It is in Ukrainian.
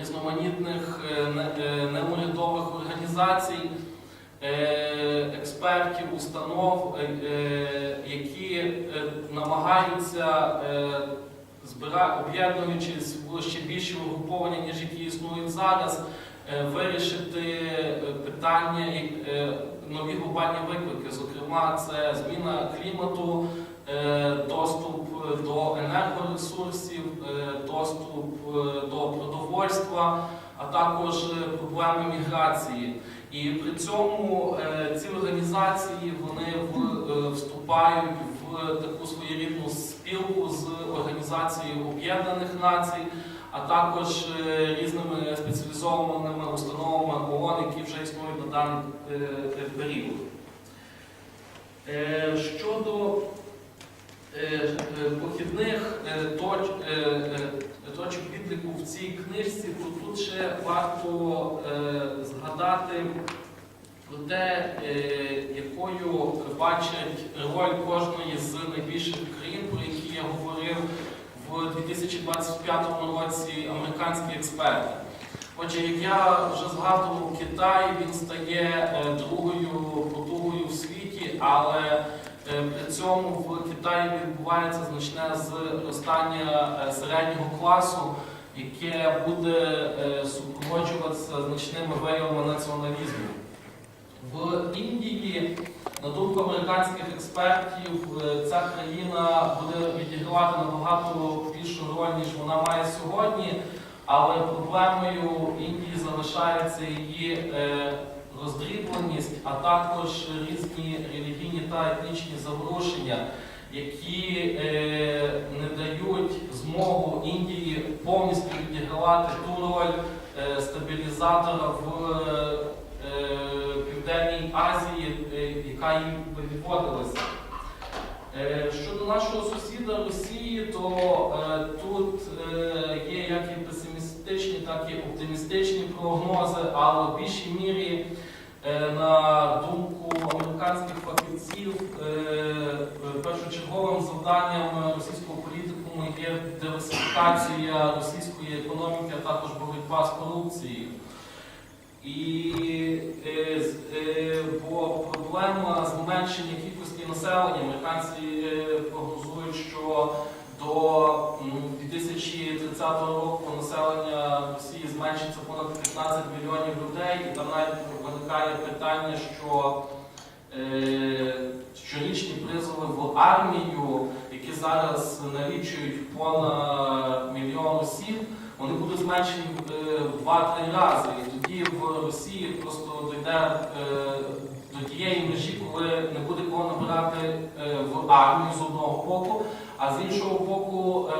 різноманітних е, е, неурядових організацій, е, експертів, установ, які намагаються збирати об'єднуючись в ще більші угруповання, ніж які існують зараз, вирішити питання нові глобальні виклики. Зокрема, це зміна клімату, е, доступ до енергоресурсів, е, доступ е, до продовольства, а також е, проблеми міграції. І при цьому е, ці організації вони е, вступають в таку своєрідну спілку з Організацією Об'єднаних Націй, а також е, різними спеціалізованими установами ООН, які вже існують на даний е, е, період. Е, Щодо е, е, похідних е, точ, е, е, точок відліку в цій книжці, то тут ще варто е, згадати про те, е, якою бачать роль кожної з найбільших країн, про які я говорив в 2025 році американські експерти. Отже, як я вже згадував, Китай він стає е, другою потугою в світі, але е, при цьому в Китаї відбувається значне зростання е, середнього класу, яке буде супроводжуватися значними виявами націоналізму. В Індії, думку американських експертів, е, ця країна буде відігравати набагато більшу роль, ніж вона має сьогодні. Але проблемою Індії залишається її е, роздрібленість, а також різні релігійні та етнічні заворушення, які е, не дають змогу Індії повністю відігравати ту роль стабілізатора в Південній Азії, яка їм відводилася. Е, Щодо нашого сусіда Росії, то е, тут е, є як і песимістичні, так і оптимістичні прогнози, але в більшій мірі, на думку американських фахівців, першочерговим завданням російського політикуму є диверсифікація російської економіки, а також боротьба з корупцією. І е, е, бо проблема зменшення кількості населення. Американці е, прогнозують, що до 2030 року населення Росії зменшиться понад 15 мільйонів людей, і там навіть виникає питання, що щорічні призови в армію, які зараз налічують понад мільйон осіб, вони будуть зменшені е, в 2-3 рази. І тоді в Росії просто дійде е, до тієї межі, коли не буде кого набирати е, в армію з одного боку, а з іншого боку. е,